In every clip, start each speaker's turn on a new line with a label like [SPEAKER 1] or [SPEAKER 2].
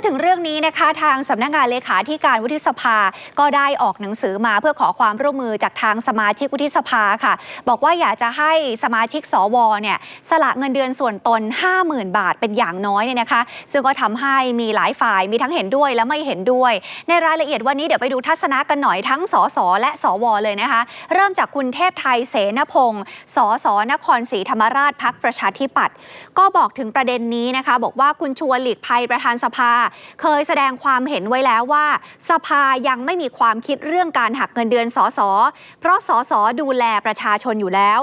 [SPEAKER 1] ดถึงเรื่องนี้นะคะ ทางสำนักงานเลขาธิการวุฒิสภาก็ได้ออกหนังสือมาเพื่อขอความร่วมมือจากทางสมาชิกวุฒิสภาค่ะ บอกว่าอยากจะให้สมาชิกสวเนี่ยสละเงินเดือนส่วนตน 50,000 บาทเป็นอย่างน้อยเนี่ยนะคะ ซึ่งก็ทำให้มีหลายฝ่ายมีทั้งเห็นด้วยและไม่เห็นด้วย ในรายละเอียดวันนี้เดี๋ยวไปดูทัศนะกันหน่อยทั้งสสและสวเลยนะคะ เริ่มจากคุณเทพไทยเสนพงศ์สสนครศรีธรรมราชพักประชาธิปัตย์ก็บอกถึงประเด็นนี้นะคะ บอกว่าคุณชวนหลีกภัยประธานสภาเคยแสดงความเห็นไว้แล้วว่า สภายังไม่มีความคิดเรื่องการหักเงินเดือนสสเพราะสสดูแลประชาชนอยู่แล้ว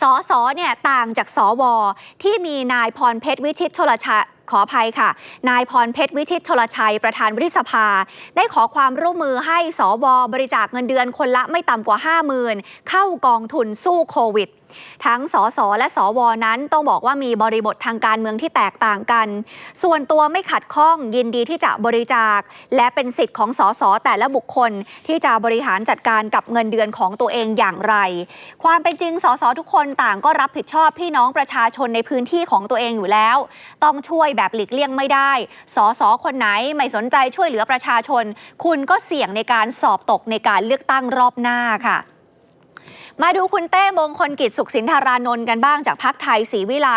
[SPEAKER 1] สสเนี่ยต่างจากสว ที่มีนายพรเพชรวิชิตชลชัยขออภัยค่ะ นายพรเพชรวิชิตชลชัยประธานวุฒิสภา ได้ขอความร่วมมือให้สวบริจาคเงินเดือนคนละไม่ต่ำกว่า 50,000 เข้ากองทุนสู้โควิด ทั้งสสและสวนั้นต้องบอกว่ามีบริบททางการเมืองที่แตกต่างกัน ส่วนตัวไม่ขัดข้องยินดีที่จะบริจาค และเป็นสิทธิ์ของสสแต่ละบุคคล ที่จะบริหารจัดการกับเงินเดือนของตัวเองอย่างไร ความเป็นจริงสสทุกคนต่างก็รับผิดชอบพี่น้องประชาชนในพื้นที่ของตัวเองอยู่แล้ว ต้องช่วยแบบหลีกเลี่ยงไม่ได้ สสคนไหนไม่สนใจช่วยเหลือประชาชน คุณก็เสี่ยงในการสอบตกในการเลือกตั้งรอบหน้าค่ะ มาดูคุณเต้มงคลกิจสุขสินธารานนท์กันบ้างจากพักไทยศรีวิไล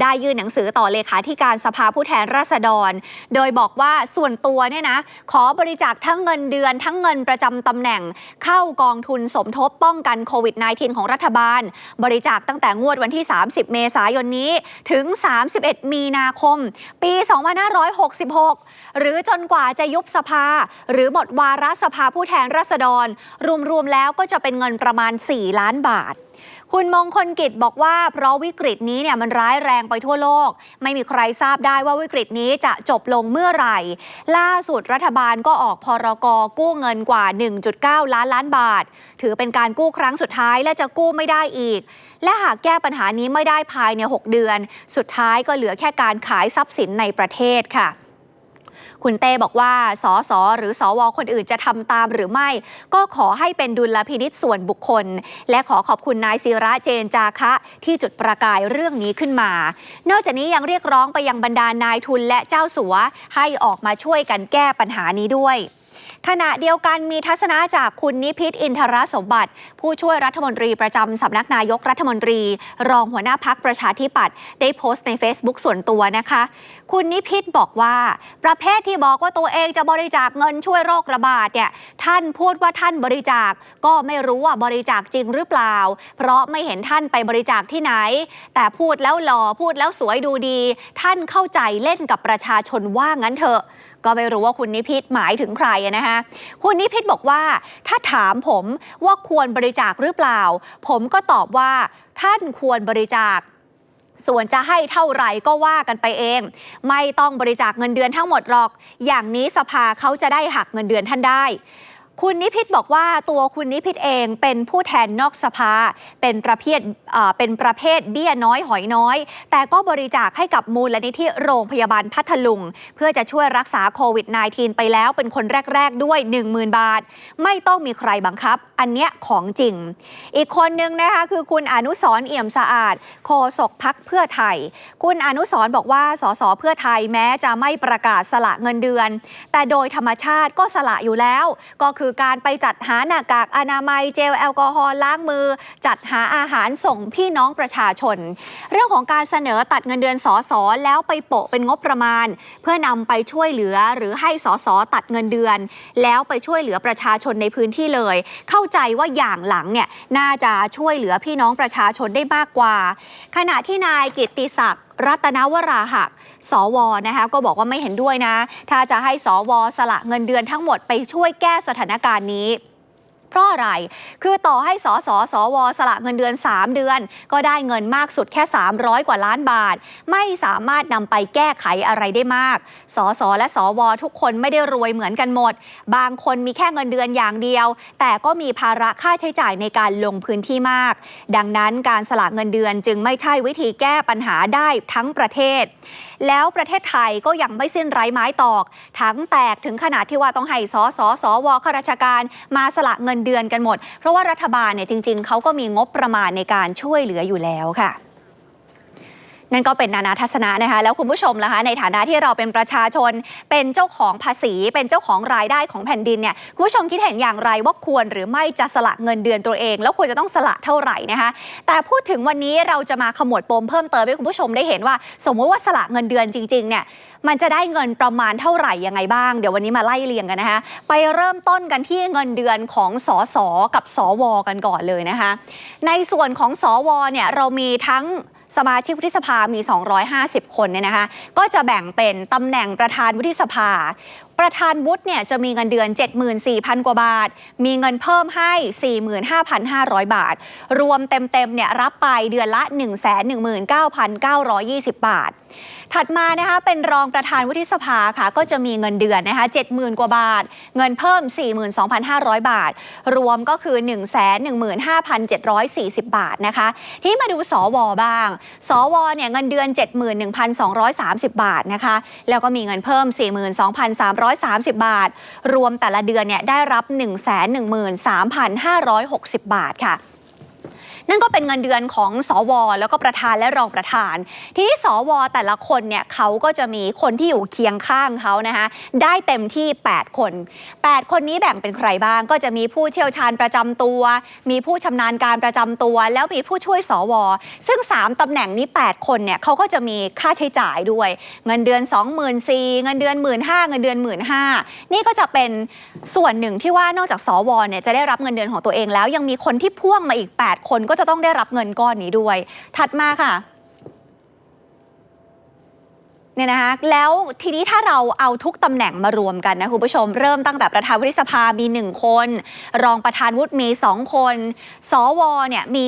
[SPEAKER 1] ได้ยื่นหนังสือต่อเลขาธิการสภาผู้แทนราษฎร โดยบอกว่าส่วนตัวเนี่ยนะ ขอบริจาคทั้งเงินเดือนทั้งเงินประจำตำแหน่ง เข้ากองทุนสมทบป้องกันโควิด -19 ของรัฐบาล บริจาคตั้งแต่งวดวันที่ 30 เมษายนนี้ถึง 31 มีนาคม ปี 2566 หรือจนกว่าจะยุบสภา หรือหมดวาระสภาผู้แทนราษฎร รวมๆแล้วก็จะเป็นเงินประมาณ 4ล้านบาท คุณมงคลกิจบอกว่า เพราะวิกฤตนี้เนี่ยมันร้ายแรงไปทั่วโลก ไม่มีใครทราบได้ว่าวิกฤตนี้จะจบลงเมื่อไหร่ ล่าสุดรัฐบาลก็ออกพรกกู้เงินกว่า 1.9 ล้านล้านบาท ถือเป็นการกู้ครั้งสุดท้ายและจะกู้ไม่ได้อีก และหากแก้ปัญหานี้ไม่ได้ภายใน 6 เดือน สุดท้ายก็เหลือแค่การขายทรัพย์สินในประเทศค่ะ คุณเต้บอกว่าสสหรือสวคนอื่นจะทำตามหรือไม่ ก็ขอให้เป็นดุลพินิษส่วนบุคคล และขอขอบคุณนายศิระเจนจาคะ ที่จุดประกายเรื่องนี้ขึ้นมา นอกจากนี้ยังเรียกร้องไปยังบรรดานายทุนและเจ้าสัว ให้ออกมาช่วยกันแก้ปัญหานี้ด้วยขณะเดียวกันมีทัศนะจากคุณนิพิษอินทรสมบัติ ผู้ช่วยรัฐมนตรีประจำสำนักนายกรัฐมนตรี รองหัวหน้าพักประชาธิปัตย์ได้โพสต์ใน Facebook ส่วนตัวนะคะ คุณนิพิษบอกว่า ประเภทที่บอกว่าตัวเองจะบริจาคเงินช่วยโรคระบาดเนี่ยท่านพูดว่าท่านบริจาคก็ไม่รู้ว่าบริจาคจริงหรือเปล่า เพราะไม่เห็นท่านไปบริจาคที่ไหน แต่พูดแล้วหล่อพูดแล้วสวยดูดี ท่านเข้าใจเล่นกับประชาชนว่างั้นเถอะก็ไม่รู้ว่าคุณนิพิษหมายถึงใครนะคะคุณนิพิษบอกว่า ถ้าถามผมว่าควรบริจาคหรือเปล่า ผมก็ตอบว่าท่านควรบริจาค ส่วนจะให้เท่าไหร่ก็ว่ากันไปเอง ไม่ต้องบริจาคเงินเดือนทั้งหมดหรอก อย่างนี้สภาเขาจะได้หักเงินเดือนท่านได้ คุณนิพิษบอกว่าตัวคุณนิพิษเองเป็นผู้แทนนอกสภา เป็นประเภทเป็นประเภทเบี้ยน้อยหอยน้อย แต่ก็บริจาคให้กับมูลนิธิโรงพยาบาลพัทลุง เพื่อจะช่วยรักษาโควิด -19 ไปแล้วเป็นคนแรก ๆ ด้วย 10,000 บาท ไม่ต้องมีใครบังคับ อันเนี้ยของจริง อีกคนนึงนะคะคือคุณอนุสรเอี่ยมสะอาดโฆษกพักเพื่อไทย คุณอนุสรบอกว่าสสเพื่อไทยแม้จะไม่ประกาศสละเงินเดือน แต่โดยธรรมชาติก็สละอยู่แล้วก็คือการไปจัดหาหน้ากากอนามัยเจลแอลกอฮอล์ล้างมือ จัดหาอาหารส่งพี่น้องประชาชน เรื่องของการเสนอตัดเงินเดือนสอสอแล้วไปโปะเป็นงบประมาณ เพื่อนำไปช่วยเหลือหรือให้สอสอตัดเงินเดือน แล้วไปช่วยเหลือประชาชนในพื้นที่เลย เข้าใจว่าอย่างหลังเนี่ยน่าจะช่วยเหลือพี่น้องประชาชนได้มากกว่า ขณะที่นายกิตติศักดิ์รัตนวราหัก สวนะคะก็บอกว่าไม่เห็นด้วยนะ ถ้าจะให้สวสละเงินเดือนทั้งหมดไปช่วยแก้สถานการณ์นี้เพราะอะไร คือต่อให้สสสว สละเงินเดือน 3 เดือน ก็ได้เงินมากสุดแค่ 300 กว่าล้านบาท ไม่สามารถนำไปแก้ไขอะไรได้มาก สสและสว ทุกคนไม่ได้รวยเหมือนกันหมด บางคนมีแค่เงินเดือนอย่างเดียว แต่ก็มีภาระค่าใช้จ่ายในการลงพื้นที่มาก ดังนั้นการสละเงินเดือนจึงไม่ใช่วิธีแก้ปัญหาได้ทั้งประเทศ แล้วประเทศไทยก็ยังไม่สิ้นไร้ไม้ตอก ทั้งแตกถึงขนาดที่ว่าต้องให้สอสอสวข้าราชการมาสละเงินเดือนกันหมด เพราะว่ารัฐบาลเนี่ยจริง ๆเขาก็มีงบประมาณในการช่วยเหลืออยู่แล้วค่ะ นั่นก็เป็นนานาทัศนะนะคะ แล้วคุณผู้ชมล่ะคะ ในฐานะที่เราเป็นประชาชน เป็นเจ้าของภาษี เป็นเจ้าของรายได้ของแผ่นดินเนี่ย คุณผู้ชมคิดเห็นอย่างไรว่าควรหรือไม่จะสละเงินเดือนตัวเอง แล้วควรจะต้องสละเท่าไหร่นะคะ แต่พูดถึงวันนี้เราจะมาขมวดปมเพิ่มเติมให้คุณผู้ชมได้เห็นว่า สมมติว่าสละเงินเดือนจริงๆเนี่ย มันจะได้เงินประมาณเท่าไหร่ยังไงบ้าง เดี๋ยววันนี้มาไล่เรียงกันนะคะ ไปเริ่มต้นกันที่เงินเดือนของสสกับสวกันก่อนเลยนะคะ ในส่วนของสวเนี่ยเรามีทั้ง สมาชิกวุฒิสภามี 250 คนเนี่ยนะคะก็จะแบ่งเป็นตำแหน่งประธานวุฒิสภา ประธานวุฒิเนี่ยจะมีเงินเดือน 74,000 กว่าบาท มีเงินเพิ่มให้ 45,500 บาท รวมเต็มๆเนี่ยรับไปเดือนละ 119,920 บาท ถัดมานะคะเป็นรองประธานวุฒิสภาค่ะ ก็จะมีเงินเดือนนะคะ70,000 กว่าบาท เงินเพิ่ม 42,500 บาท รวมก็คือ 115,740 บาทนะคะ ที่มาดูสวบ้าง สวเนี่ยเงินเดือน 71,230 บาทนะคะ แล้วก็มีเงินเพิ่ม 42,330 บาท รวมแต่ละเดือนเนี่ยได้รับ 113,560 บาทค่ะ นั่นก็เป็นเงินเดือนของสว แล้วก็ประธานและรองประธาน ทีนี้สว แต่ละคนเนี่ยเขาก็จะมีคนที่อยู่เคียงข้างเขานะคะได้เต็มที่ 8 คน 8 คนนี้แบ่งเป็นใครบ้าง ก็จะมีผู้เชี่ยวชาญประจำตัว มีผู้ชำนาญการประจำตัว แล้วมีผู้ช่วยสว ซึ่ง 3ตำแหน่งนี้ 8 คนเนี่ยเขาก็จะมีค่าใช้จ่ายด้วย เงินเดือน 24,000เงินเดือน 15,000เงินเดือน 15,000นี่ก็จะเป็นส่วนหนึ่งที่ว่านอกจากสวเนี่ยจะได้รับเงินเดือนของตัวเองแล้วยังมีคนที่พ่วงมาอีก 8 คนก็จะต้องได้รับเงินก้อนนี้ด้วย ถัดมาค่ะเนี่ยนะคะแล้วทีนี้ถ้าเราเอาทุกตำแหน่งมารวมกันนะคุณผู้ชม เริ่มตั้งแต่ประธานวุฒิสภามี 1 คน รองประธานวุฒิมี 2 คน สวเนี่ยมี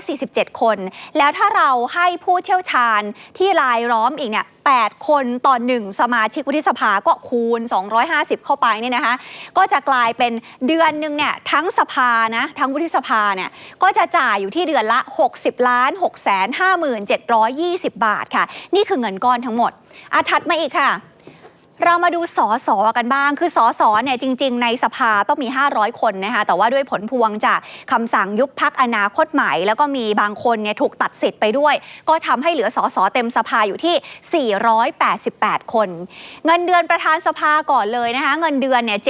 [SPEAKER 1] 247 คน แล้วถ้าเราให้ผู้เชี่ยวชาญที่รายล้อมอีกเนี่ย 8 คนต่อ 1 สมาชิกวุฒิสภาก็คูณ 250 เข้าไปเนี่ยนะคะ ก็จะกลายเป็นเดือนหนึ่งเนี่ยทั้งสภานะทั้งวุฒิสภาเนี่ยก็จะจ่ายอยู่ที่เดือนละ 60ล้าน6แสน5720 บาทค่ะ นี่คือเงินก้อนทั้งหมดอาถัดมาอีกค่ะ เรามาดูสอสอกันบ้าง คือสอสอเนี่ยจริง ๆ ในสภาต้องมี 500 คนนะคะ แต่ว่าด้วยผลพวงจากคำสั่งยุบพักอนาคตใหม่ แล้วก็มีบางคนเนี่ยถูกตัดสิทธิ์ไปด้วย ก็ทำให้เหลือสอสอเต็มสภาอยู่ที่ 488 คน เงินเดือนประธานสภาก่อนเลยนะคะ เงินเดือนเนี่ย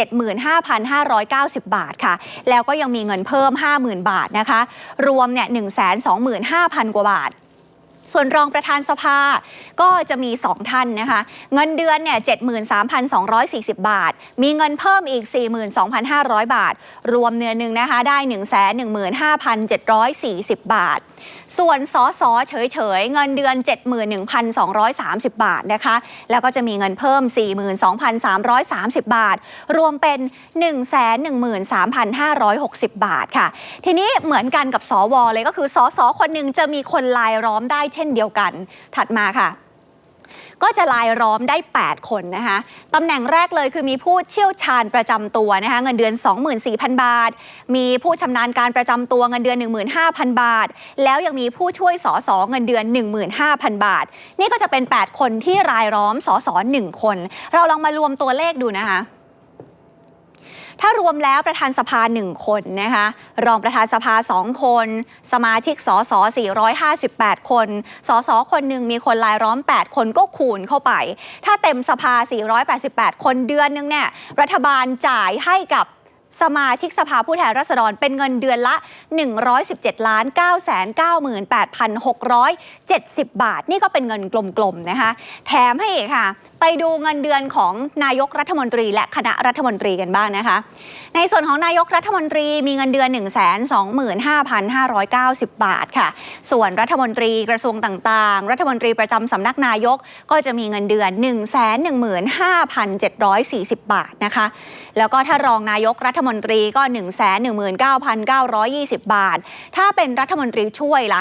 [SPEAKER 1] 75,590 บาทค่ะ แล้วก็ยังมีเงินเพิ่ม 50,000 บาทนะคะ รวมเนี่ย125,000 กว่าบาท ส่วนรองประธานสภาก็จะมี 2 ท่านนะคะ เงินเดือนเนี่ย73,240 บาท มีเงินเพิ่มอีก 42,500 บาท รวมเนื้อหนึ่งนะคะได้ 115,740 บาท ส่วนสอสอเฉยๆ เงินเดือน 71,230 บาทนะคะ แล้วก็จะมีเงินเพิ่ม 42,330 บาท รวมเป็น 113,560 บาทค่ะ ทีนี้เหมือนกันกับสวเลยก็คือสอสอคนหนึ่งจะมีคนลายล้อมได้เช่นเดียวกัน ถัดมาค่ะก็จะลายล้อมได้ 8 คนนะคะตำแหน่งแรกเลยคือมีผู้เชี่ยวชาญประจำตัวนะคะเงินเดือน 24,000 บาท มีผู้ชำนาญการประจำตัวเงินเดือน 15,000 บาท แล้วยังมีผู้ช่วยสอสอเงินเดือน 15,000 บาท นี่ก็จะเป็น 8 คนที่รายล้อมสอสอ1คน เราลองมารวมตัวเลขดูนะคะ ถ้ารวมแล้วประธานสภา 1 คนนะคะรองประธานสภา 2 คน สมาชิกสส458 คนสสคนหนึ่งมีคนรายล้อม 8 คนก็คูณเข้าไป ถ้าเต็มสภา 488 คนเดือนนึงเนี่ยรัฐบาลจ่ายให้กับสมาชิกสภาผู้แทนราษฎรเป็นเงินเดือนละ 117ล้าน998,670 บาท นี่ก็เป็นเงินกลมๆนะคะ แถมให้อีกค่ะ ดูเงินเดือนของนายกรัฐมนตรี และคณะรัฐมนตรีกันบ้างนะคะ ในส่วนของนายกรัฐมนตรีมีเงินเดือน 125,590 บาทค่ะ ส่วนรัฐมนตรีกระทรวงต่างๆ รัฐมนตรีประจำสำนักนายกก็จะมีเงินเดือน 115,740 บาทนะคะ แล้วก็ถ้ารองนายกรัฐมนตรีก็ 119,920 บาท ถ้าเป็นรัฐมนตรีช่วยละ่ะ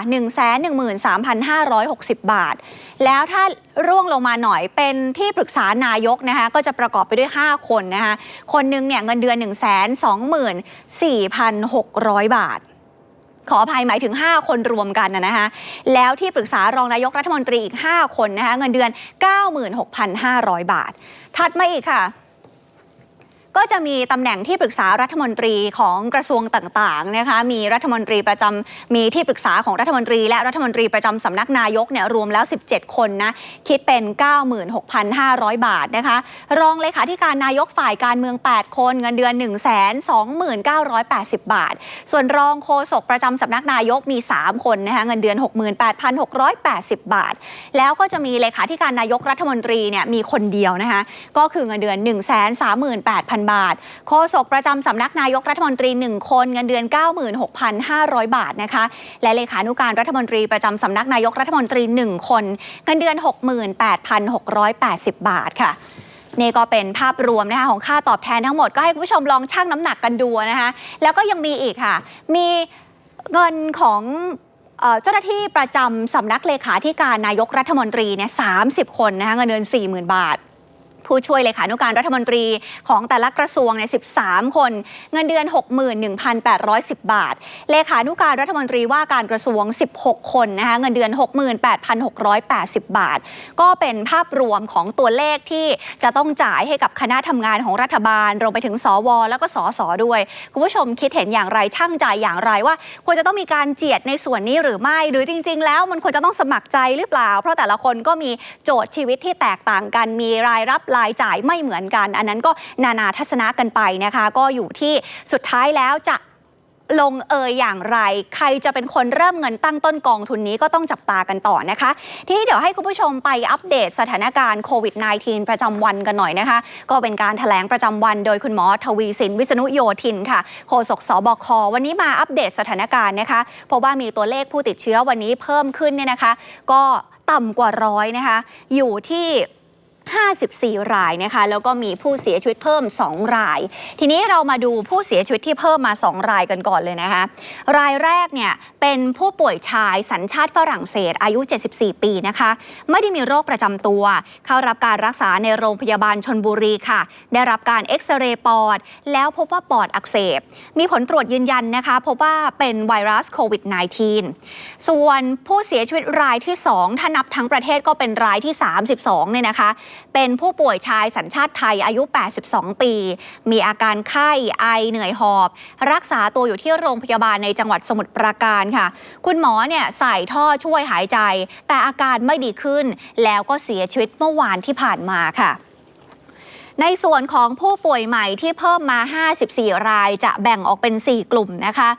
[SPEAKER 1] 113,560 บาทแล้วถ้าร่วงลงมาหน่อยเป็นที่ปรึกษานายกนะคะก็จะประกอบไปด้วย 5 คนนะคะคนหนึ่งเนี่ยเงินเดือน 124,600 บาท ขออภัยหมายถึง 5 คนรวมกันนะนะคะแล้วที่ปรึกษารองนายกรัฐมนตรีอีก 5 คนนะคะเงินเดือน 96,500 บาท ถัดมาอีกค่ะ ก็จะมีตำแหน่งที่ปรึกษารัฐมนตรีของกระทรวงต่างๆนะคะมีรัฐมนตรีประจำมีที่ปรึกษาของรัฐมนตรี และรัฐมนตรีประจำสำนักนายกเนี่ยรวมแล้ว 17 คนนะคิดเป็น 96,500 บาทนะคะรองเลขาธิการนายกฝ่ายการเมือง 8 คนเงินเดือน 1 2 9 8 0 บาท ส่วนรองโฆษกประจำสำนักนายกมี 3 คนนะคะเงินเดือน 68,680 บาท แล้วก็จะมีเลขาธิการนายกรัฐมนตรีเนี่ยมีคนเดียวนะคะก็คือเงินเดือน 138,000บาท โฆษกประจำสำนักนายกรัฐมนตรี 1 คนเงินเดือน 96,500 บาทนะคะ และเลขานุการรัฐมนตรีประจำสำนักนายกรัฐมนตรี 1 คน เงินเดือน 68,680 บาทค่ะนี่ก็เป็นภาพรวมนะคะของค่าตอบแทนทั้งหมดก็ให้คุณผู้ชมลองชั่งน้ำหนักกันดูนะคะแล้วก็ยังมีอีกค่ะ มีเงินของเจ้าหน้าที่ประจำสำนักเลขาธิการนายกรัฐมนตรีเนี่ยสาคนนะคะเงินเดือน40,000 บาท ผู้ช่วยเลขานุการรัฐมนตรีของแต่ละกระทรวงเนี่ย13 คน เงินเดือน 61,810 บาท เลขานุการรัฐมนตรีว่าการกระทรวง 16 คนนะคะเงินเดือน 68,680 บาท ก็เป็นภาพรวมของตัวเลขที่จะต้องจ่ายให้กับคณะทำงานของรัฐบาลรวมไปถึงสว แล้วก็สสด้วย คุณผู้ชมคิดเห็นอย่างไรช่างจ่ายอย่างไรว่า ควรจะต้องมีการเจียดในส่วนนี้หรือไม่ หรือจริง ๆ แล้วมันควรจะต้องสมัครใจหรือเปล่า เพราะแต่ละคนก็มีโจทย์ชีวิตที่แตกต่างกันมีรายรับรายจ่ายไม่เหมือนกัน อันนั้นก็นานาทัศนะกันไปนะคะ ก็อยู่ที่สุดท้ายแล้วจะลงเอยอย่างไร ใครจะเป็นคนเริ่มเงินตั้งต้นกองทุนนี้ก็ต้องจับตากันต่อนะคะ ทีนี้เดี๋ยวให้คุณผู้ชมไปอัปเดตสถานการณ์โควิด -19 ประจำวันกันหน่อยนะคะ ก็เป็นการถแถลงประจำวันโดยคุณหมอทวีสิน วิษณุโยธินค่ะ โฆษกสบค วันนี้มาอัปเดตสถานการณ์นะคะเพราะว่ามีตัวเลขผู้ติดเชื้อวันนี้เพิ่มขึ้นเนี่ยนะคะ ก็ต่ำกว่าร้อยนะคะ อยู่ที่ 54 รายนะคะ แล้วก็มีผู้เสียชีวิตเพิ่ม 2 ราย ทีนี้เรามาดูผู้เสียชีวิตที่เพิ่มมา 2 รายกันก่อนเลยนะคะ รายแรกเนี่ยเป็นผู้ป่วยชายสัญชาติฝรั่งเศสอายุ 74 ปีนะคะ ไม่ได้มีโรคประจำตัว เข้ารับการรักษาในโรงพยาบาลชนบุรีค่ะ ได้รับการเอ็กซเรย์ปอด แล้วพบว่าปอดอักเสบ มีผลตรวจยืนยันนะคะ พบว่าเป็นไวรัสโควิด -19 ส่วนผู้เสียชีวิตรายที่ 2 ถ้านับทั้งประเทศก็เป็นรายที่ 32เนี่ยนะคะเป็นผู้ป่วยชายสัญชาติไทยอายุ 82 ปี มีอาการไข้ไอเหนื่อยหอบ รักษาตัวอยู่ที่โรงพยาบาลในจังหวัดสมุทรปราการค่ะ คุณหมอเนี่ยใส่ท่อช่วยหายใจ แต่อาการไม่ดีขึ้น แล้วก็เสียชีวิตเมื่อวานที่ผ่านมาค่ะ ในส่วนของผู้ป่วยใหม่ที่เพิ่มมา 54 รายจะแบ่งออกเป็น 4 กลุ่มนะคะ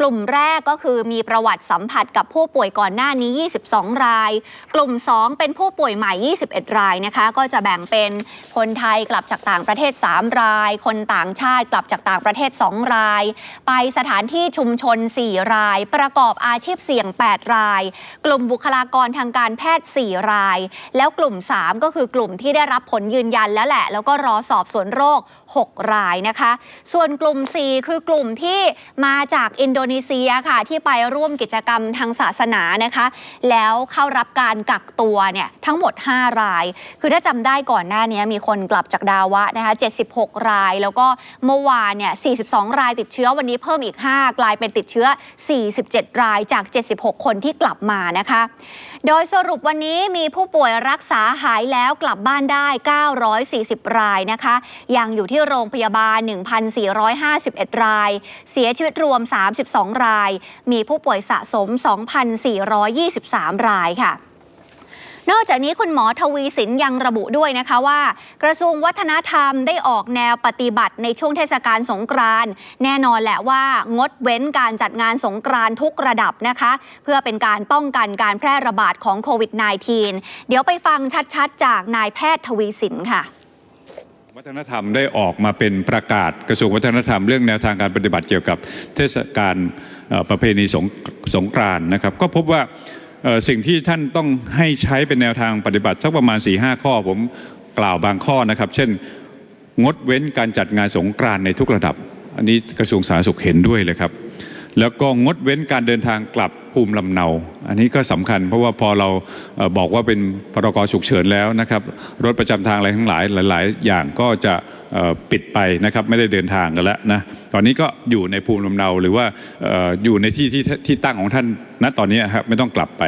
[SPEAKER 1] กลุ่มแรกก็คือมีประวัติสัมผัสกับผู้ป่วยก่อนหน้านี้ 22 ราย กลุ่ม 2 เป็นผู้ป่วยใหม่ 21 รายนะคะ ก็จะแบ่งเป็นคนไทยกลับจากต่างประเทศ 3 ราย คนต่างชาติกลับจากต่างประเทศ 2 ราย ไปสถานที่ชุมชน 4 ราย ประกอบอาชีพเสี่ยง 8 ราย กลุ่มบุคลากรทางการแพทย์ 4 ราย แล้วกลุ่ม 3 ก็คือกลุ่มที่ได้รับผลยืนยันแล้วแหละ แล้วก็รอสอบสวนโรค 6 รายนะคะ ส่วนกลุ่ม 4 คือกลุ่มที่มาจากอินโดนีเซียค่ะ ที่ไปร่วมกิจกรรมทางศาสนานะคะ แล้วเข้ารับการกักตัวเนี่ยทั้งหมด 5 ราย คือถ้าจำได้ก่อนหน้านี้มีคนกลับจากดาวะนะคะ 76 ราย แล้วก็เมื่อวานเนี่ย 42 รายติดเชื้อวันนี้เพิ่มอีก 5 กลายเป็นติดเชื้อ 47 รายจาก 76 คนที่กลับมานะคะ โดยสรุปวันนี้มีผู้ป่วยรักษาหายแล้วกลับบ้านได้ 940 รายนะคะ ยังอยู่ที่โรงพยาบาล 1,451 ราย เสียชีวิตรวม 32 ราย มีผู้ป่วยสะสม 2,423 รายค่ะ นอกจากนี้คุณหมอทวีสินยังระบุด้วยนะคะว่า กระทรวงวัฒนธรรมได้ออกแนวปฏิบัติในช่วงเทศกาลสงกรานต์แน่นอนแหละว่างดเว้นการจัดงานสงกรานต์ทุกระดับนะคะ เพื่อเป็นการป้องกันการแพร่ระบาดของโควิด -19 เดี๋ยวไปฟังชัดๆ จากนายแพทย์ทวีสินค่ะ
[SPEAKER 2] วัฒนธรรมได้ออกมาเป็นประกาศกระทรวงวัฒนธรรมเรื่องแนวทางการปฏิบัติเกี่ยวกับเทศกาลประเพณีสงสงกรานต์นะครับ ก็พบว่า สิ่งที่ท่านต้องให้ใช้เป็นแนวทางปฏิบัติสักประมาณ4ีหข้อผมกล่าวบางข้อนะครับ เช่น งดเว้นการจัดงานสงกรานในทุกระดับ อันนี้กระทรวงสาธารณสุขเห็นด้วยเลยครับ แล้วก็งดเว้นการเดินทางกลับภูมิลำเนา อันนี้ก็สำคัญ เพราะว่าพอเราบอกว่าเป็นพรกฉุกเฉินแล้วนะครับ รถประจำทางอะไรทั้งหลายหลาย ๆ อย่างก็จะปิดไปนะครับ ไม่ได้เดินทางกันแล้วนะ ตอนนี้ก็อยู่ในภูมิลำเนาหรือว่าอออยู่ในที่ที่ที่ตั้งของท่านณตอนนี้ครับไม่ต้องกลับไป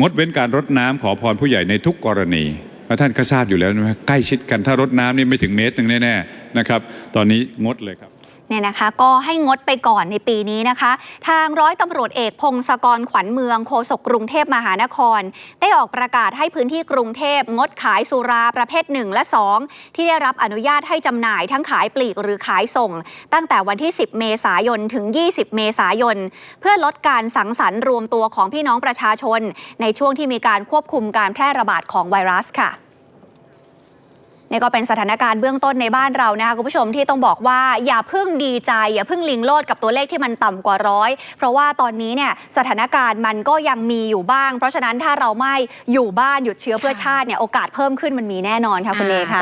[SPEAKER 2] งดเว้นการรดน้ำขอพรผู้ใหญ่ในทุกกรณีและท่านก็ทราบอยู่แล้วนะใกล้ชิดกันถ้ารดน้ำนี่ไม่ถึงเมตรหนึ่งแน่ๆนะครับ ตอนนี้งดเลยครับ
[SPEAKER 1] เนี่ยนะคะก็ให้งดไปก่อนในปีนี้นะคะ ทางร้อยตำรวจเอกพงศกรขวัญเมืองโฆษกกรุงเทพมหานคร ได้ออกประกาศให้พื้นที่กรุงเทพงดขายสุราประเภท 1 และ 2 ที่ได้รับอนุญาตให้จำหน่ายทั้งขายปลีกหรือขายส่ง ตั้งแต่วันที่ 10 เมษายนถึง 20 เมษายน เพื่อลดการสังสรรค์รวมตัวของพี่น้องประชาชน ในช่วงที่มีการควบคุมการแพร่ระบาดของไวรัสค่ะ นี่ก็เป็นสถานการณ์เบื้องต้นในบ้านเรานะคะคุณผู้ชมที่ต้องบอกว่าอย่าเพิ่งดีใจ อย่าเพิ่งลิงโลดกับตัวเลขที่มันต่ำกว่าร้อยเพราะว่าตอนนี้เนี่ยสถานการณ์มันก็ยังมีอยู่บ้าง เพราะฉะนั้นถ้าเราไม่อยู่บ้านหยุดเชื้อเพื่อชาติเนี่ยโอกาสเพิ่มขึ้นมันมีแน่นอนค่ะคุณเอค่ะ